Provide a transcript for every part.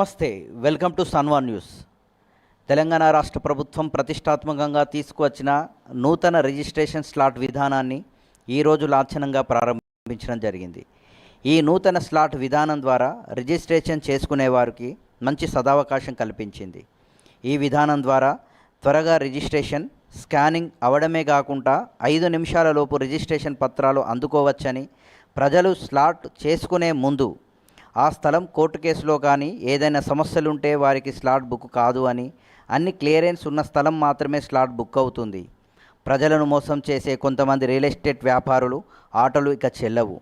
నమస్తే welcome to Sanwa news. Telangana రాష్ట్ర ప్రభుత్వం ప్రతిష్టాత్మకంగా తీసుకువచ్చిన నూతన రిజిస్ట్రేషన్ స్లాట్ విధానాన్ని ఈరోజు లాంఛనంగా ప్రారంభించడం జరిగింది. ఈ నూతన స్లాట్ విధానం ద్వారా రిజిస్ట్రేషన్ చేసుకునే వారికి మంచి సదావకాశం కల్పించింది. ఈ విధానం ద్వారా త్వరగా రిజిస్ట్రేషన్ స్కానింగ్ అవడమే కాకుండా ఐదు నిమిషాల లోపు రిజిస్ట్రేషన్ పత్రాలు అందుకోవచ్చని ప్రజలు స్లాట్ చేసుకునే ముందు ఆ స్థలం కోర్టు కేసులో కానీ ఏదైనా సమస్యలుంటే వారికి స్లాట్ బుక్ కాదు అని అన్ని క్లియరెన్స్ ఉన్న స్థలం మాత్రమే స్లాట్ బుక్ అవుతుంది. ప్రజలను మోసం చేసే కొంతమంది రియల్ ఎస్టేట్ వ్యాపారులు ఆటలు ఇక చెల్లవు.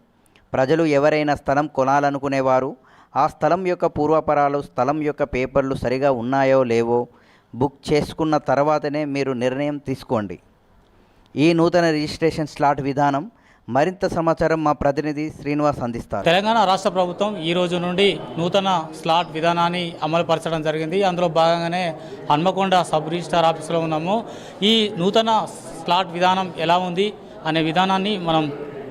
ప్రజలు ఎవరైనా స్థలం కొనాలనుకునేవారు ఆ స్థలం యొక్క పూర్వపరాలు స్థలం యొక్క పేపర్లు సరిగా ఉన్నాయో లేవో బుక్ చేసుకున్న తర్వాతనే మీరు నిర్ణయం తీసుకోండి. ఈ నూతన రిజిస్ట్రేషన్ స్లాట్ విధానం మరింత సమాచారం మా ప్రతినిధి శ్రీనివాస్ అందిస్తారు. తెలంగాణ రాష్ట్ర ప్రభుత్వం ఈ రోజు నుండి నూతన స్లాట్ విధానాన్ని అమలుపరచడం జరిగింది. అందులో భాగంగానే హన్మకొండ సబ్ రిజిస్టార్ ఆఫీసులో ఉన్నాము. ఈ నూతన స్లాట్ విధానం ఎలా ఉంది అనే విధానాన్ని మనం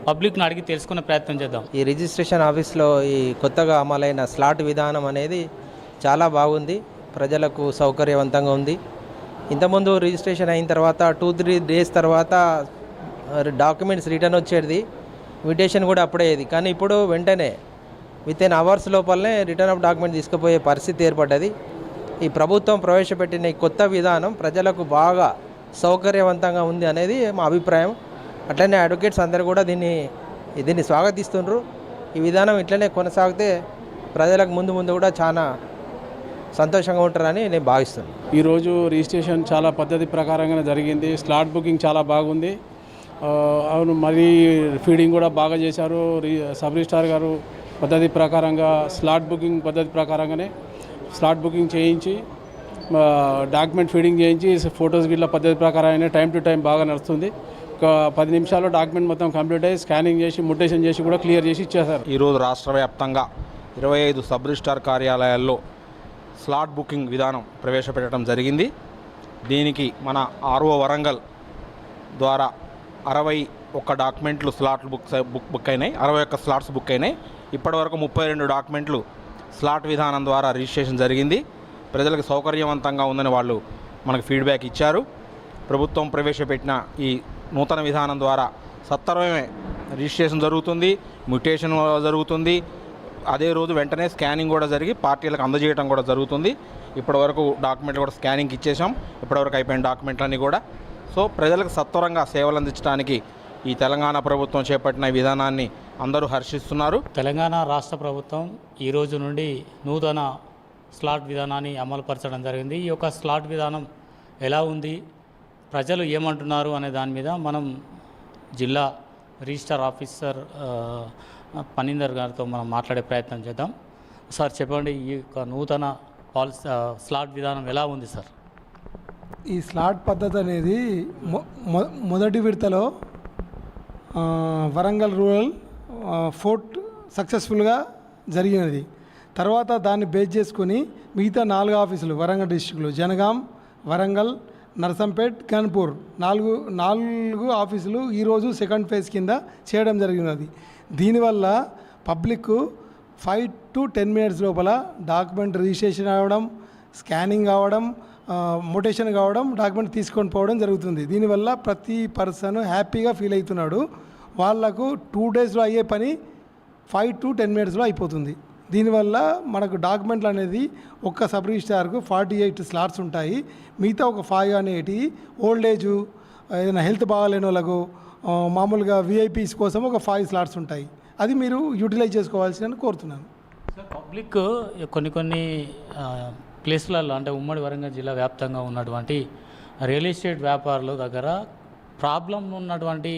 పబ్లిక్ని అడిగి తెలుసుకునే ప్రయత్నం చేద్దాం. ఈ రిజిస్ట్రేషన్ ఆఫీస్లో ఈ కొత్తగా అమలైన స్లాట్ విధానం అనేది చాలా బాగుంది. ప్రజలకు సౌకర్యవంతంగా ఉంది. ఇంతకుముందు రిజిస్ట్రేషన్ అయిన తర్వాత టూ త్రీ డేస్ తర్వాత డాక్యుమెంట్స్ రిటర్న్ వచ్చేది ఇన్విటేషన్ కూడా అప్పుడే అయ్యేది. కానీ ఇప్పుడు వెంటనే విత్ ఇన్ అవర్స్ లోపలనే రిటర్న్ ఆఫ్ డాక్యుమెంట్ తీసుకుపోయే పరిస్థితి ఏర్పడ్డది. ఈ ప్రభుత్వం ప్రవేశపెట్టిన ఈ కొత్త విధానం ప్రజలకు బాగా సౌకర్యవంతంగా ఉంది అనేది మా అభిప్రాయం. అట్లనే అడ్వకేట్స్ అందరూ కూడా దీన్ని దీన్ని స్వాగతిస్తుండ్రు. ఈ విధానం ఇట్లనే కొనసాగితే ప్రజలకు ముందు ముందు కూడా చాలా సంతోషంగా ఉంటారని నేను భావిస్తున్నాను. ఈరోజు రిజిస్ట్రేషన్ చాలా పద్ధతి ప్రకారంగానే జరిగింది. స్లాట్ బుకింగ్ చాలా బాగుంది. అవును మరి ఫీడింగ్ కూడా బాగా చేశారు. సబ్ రిజిస్టార్ గారు పద్ధతి ప్రకారంగా స్లాట్ బుకింగ్ పద్ధతి ప్రకారంగానే స్లాట్ బుకింగ్ చేయించి డాక్యుమెంట్ ఫీడింగ్ చేయించి ఫొటోస్ గిట్ల పద్ధతి ప్రకారంగానే టైం టు టైం బాగా నడుస్తుంది. ఒక పది నిమిషాల్లో డాక్యుమెంట్ మొత్తం కంప్లీట్ అయ్యి స్కానింగ్ చేసి ముటేషన్ చేసి కూడా క్లియర్ చేసి ఇచ్చేశారు. ఈరోజు రాష్ట్ర వ్యాప్తంగా ఇరవై ఐదు సబ్ రిజిస్టార్ కార్యాలయాల్లో స్లాట్ బుకింగ్ విధానం ప్రవేశపెట్టడం జరిగింది. దీనికి మన ఆర్ఓ వరంగల్ ద్వారా అరవై ఒక్క డాక్యుమెంట్లు స్లాట్లు బుక్ బుక్ బుక్ అయినాయి. అరవై ఒక్క స్లాట్స్ బుక్ అయినాయి. ఇప్పటివరకు ముప్పై రెండు డాక్యుమెంట్లు స్లాట్ విధానం ద్వారా రిజిస్ట్రేషన్ జరిగింది. ప్రజలకు సౌకర్యవంతంగా ఉందని వాళ్ళు మనకు ఫీడ్బ్యాక్ ఇచ్చారు. ప్రభుత్వం ప్రవేశపెట్టిన ఈ నూతన విధానం ద్వారా సత్వరమే రిజిస్ట్రేషన్ జరుగుతుంది. మ్యూటేషన్ జరుగుతుంది. అదే రోజు వెంటనే స్కానింగ్ కూడా జరిగి పార్టీలకు అందజేయడం కూడా జరుగుతుంది. ఇప్పటివరకు డాక్యుమెంట్లు కూడా స్కానింగ్కి ఇచ్చేసాం ఇప్పటివరకు అయిపోయిన డాక్యుమెంట్లన్నీ కూడా సో ప్రజలకు సత్వరంగా సేవలు అందించడానికి ఈ తెలంగాణ ప్రభుత్వం చేపట్టిన విధానాన్ని అందరూ హర్షిస్తున్నారు. తెలంగాణ రాష్ట్ర ప్రభుత్వం ఈ రోజు నుండి నూతన స్లాట్ విధానాన్ని అమలుపరచడం జరిగింది. ఈ యొక్క స్లాట్ విధానం ఎలా ఉంది? ప్రజలు ఏమంటున్నారు అనే దాని మీద మనం జిల్లా రిజిస్టర్ ఆఫీసర్ ఆ, పనీందర్ గారితో మనం మాట్లాడే ప్రయత్నం చేద్దాం. సార్ చెప్పండి ఈ యొక్క నూతన పాలసీ స్లాట్ విధానం ఎలా ఉంది సార్? ఈ స్లాట్ పద్ధతి అనేది మొ మొదటి విడతలో వరంగల్ రూరల్ ఫోర్ట్ సక్సెస్ఫుల్గా జరిగినది. తర్వాత దాన్ని బేస్ చేసుకొని మిగతా నాలుగు ఆఫీసులు వరంగల్ డిస్టిక్లో జనగాం వరంగల్ నర్సంపేట్ గన్పూర్ నాలుగు నాలుగు ఆఫీసులు ఈరోజు సెకండ్ ఫేజ్ కింద చేయడం జరిగినది. దీనివల్ల public five to ten minutes లోపల డాక్యుమెంట్ రిజిస్ట్రేషన్ అవ్వడం స్కానింగ్ అవ్వడం మోటేషన్ కావడం డాక్యుమెంట్ తీసుకొని పోవడం జరుగుతుంది. దీనివల్ల ప్రతి పర్సన్ హ్యాపీగా ఫీల్ అవుతున్నాడు. వాళ్ళకు టూ డేస్లో అయ్యే పని ఫైవ్ టు టెన్ మినిట్స్లో అయిపోతుంది. దీనివల్ల మనకు డాక్యుమెంట్లు అనేది ఒక్క సబ్ రిజిస్ట్రార్కు ఫార్టీ ఎయిట్ స్లాట్స్ ఉంటాయి. మిగతా ఒక ఫైవ్ అనేటి ఓల్డ్ ఏజ్ ఏదైనా హెల్త్ బాగాలేని వాళ్ళకు మామూలుగా విఐపీస్ కోసం ఒక ఫైవ్ స్లాట్స్ ఉంటాయి. అది మీరు యూటిలైజ్ చేసుకోవాల్సిందని కోరుతున్నాను. పబ్లిక్ కొన్ని కొన్ని ప్లేస్లలో అంటే ఉమ్మడి వరంగల్ జిల్లా వ్యాప్తంగా ఉన్నటువంటి రియల్ ఎస్టేట్ వ్యాపారుల దగ్గర ప్రాబ్లం ఉన్నటువంటి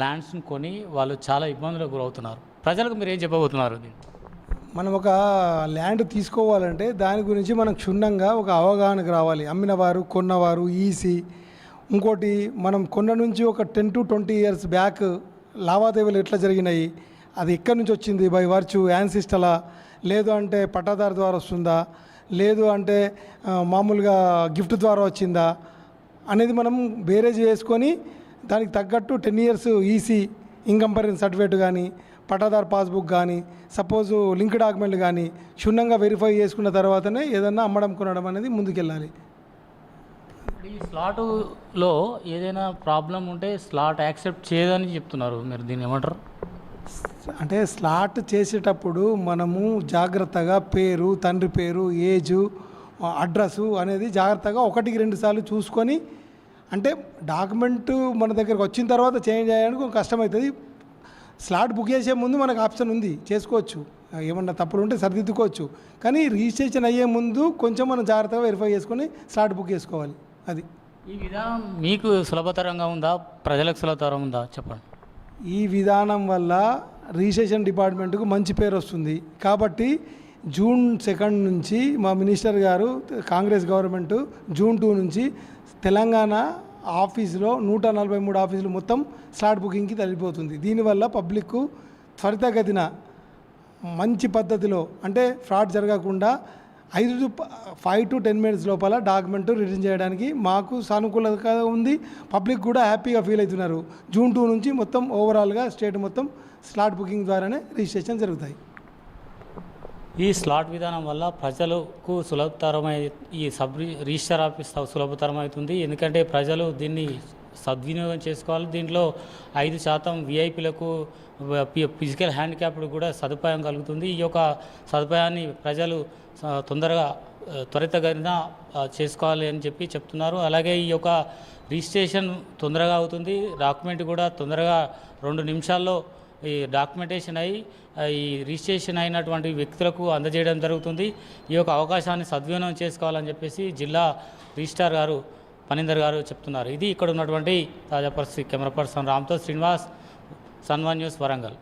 ల్యాండ్స్ని కొని వాళ్ళు చాలా ఇబ్బందులకు గురవుతున్నారు. ప్రజలకు మీరు ఏం చెప్పబోతున్నారు మనం ఒక ల్యాండ్ తీసుకోవాలంటే దాని గురించి మనం క్షుణ్ణంగా ఒక అవగాహనకు రావాలి. అమ్మినవారు కొన్నవారు ఈసీ ఇంకోటి మనం కొన్న నుంచి ఒక ten to twenty years back లావాదేవీలు ఎట్లా జరిగినాయి? అది ఎక్కడి నుంచి వచ్చింది? బై వర్చు యాన్సిస్టలా లేదు అంటే పట్టాదారు ద్వారా వస్తుందా? లేదు అంటే మామూలుగా గిఫ్ట్ ద్వారా వచ్చిందా అనేది మనం బేరేజ్ చేసుకొని దానికి తగ్గట్టు ten years EC encumbrance certificate కానీ పట్టాదార్ పాస్బుక్ కానీ సపోజు లింక్ డాక్యుమెంట్ కానీ క్షుణ్ణంగా వెరిఫై చేసుకున్న తర్వాతనే ఏదన్నా అమ్మడం కొనడం అనేది ముందుకెళ్ళాలి. ఈ స్లాటులో ఏదైనా ప్రాబ్లం ఉంటే స్లాట్ యాక్సెప్ట్ చేయదని చెప్తున్నారు. మీరు దీన్ని ఏమంటారు? అంటే స్లాట్ చేసేటప్పుడు మనము జాగ్రత్తగా పేరు తండ్రి పేరు ఏజు అడ్రస్సు అనేది జాగ్రత్తగా ఒకటికి రెండు సార్లు చూసుకొని అంటే డాక్యుమెంట్ మన దగ్గరకు వచ్చిన తర్వాత చేంజ్ చేయడానికి కష్టమవుతుంది. స్లాట్ బుక్ చేసే ముందు మనకు ఆప్షన్ ఉంది చేసుకోవచ్చు. ఏమన్నా తప్పులు ఉంటే సరిదిద్దుకోవచ్చు. కానీ రిజిస్ట్రేషన్ అయ్యే ముందు కొంచెం మనం జాగ్రత్తగా వెరిఫై చేసుకొని స్లాట్ బుక్ చేసుకోవాలి. అది. ఈ విధానం మీకు సులభతరంగా ఉందా? ప్రజలకు సులభతరం ఉందా? చెప్పండి. ఈ విధానం వల్ల రిజిస్ట్రేషన్ డిపార్ట్మెంట్కు మంచి పేరు వస్తుంది. కాబట్టి జూన్ సెకండ్ నుంచి మా మినిస్టర్ గారు కాంగ్రెస్ గవర్నమెంట్ జూన్ టూ నుంచి తెలంగాణ ఆఫీసులో నూట నలభై మూడు ఆఫీసులు మొత్తం స్లాట్ బుకింగ్కి తగ్గిపోతుంది దీనివల్ల పబ్లిక్ త్వరితగతిన మంచి పద్ధతిలో అంటే ఫ్రాడ్ జరగకుండా ఐదు to five to ten minutes లోపల డాక్యుమెంట్ రిటర్న్ చేయడానికి మాకు సానుకూలతగా ఉంది. పబ్లిక్ కూడా హ్యాపీగా ఫీల్ అవుతున్నారు. జూన్ టూ నుంచి మొత్తం ఓవరాల్గా స్టేట్ మొత్తం స్లాట్ బుకింగ్ ద్వారానే రిజిస్ట్రేషన్ జరుగుతాయి. ఈ స్లాట్ విధానం వల్ల ప్రజలకు సులభతరమై ఈ సబ్ రిజిస్టర్ ఆఫీస్ సులభతరం అవుతుంది ఎందుకంటే ప్రజలు దీన్ని సద్వినియోగం చేసుకోవాలి. దీంట్లో ఐదు శాతం విఐపీలకు ఫిజికల్ హ్యాండిక్యాప్డ్ కూడా సదుపాయం కలుగుతుంది. ఈ యొక్క సదుపాయాన్ని ప్రజలు తొందరగా ఆ, త్వరితగతిన చేసుకోవాలి అని చెప్పి చెప్తున్నారు. అలాగే ఈ యొక్క రిజిస్ట్రేషన్ తొందరగా అవుతుంది. డాక్యుమెంట్ కూడా తొందరగా రెండు నిమిషాల్లో ఈ డాక్యుమెంటేషన్ అయ్యి ఈ రిజిస్ట్రేషన్ అయినటువంటి వ్యక్తులకు అందజేయడం జరుగుతుంది. ఈ యొక్క అవకాశాన్ని సద్వినియోగం చేసుకోవాలని చెప్పేసి జిల్లా రిజిస్ట్రార్ గారు పనీందర్ గారు చెప్తున్నారు. ఇది ఇక్కడ ఉన్నటువంటి తాజా పరిస్థితి. కెమెరా పర్సన్ రామ్తో శ్రీనివాస్ సన్వా న్యూస్ వరంగల్.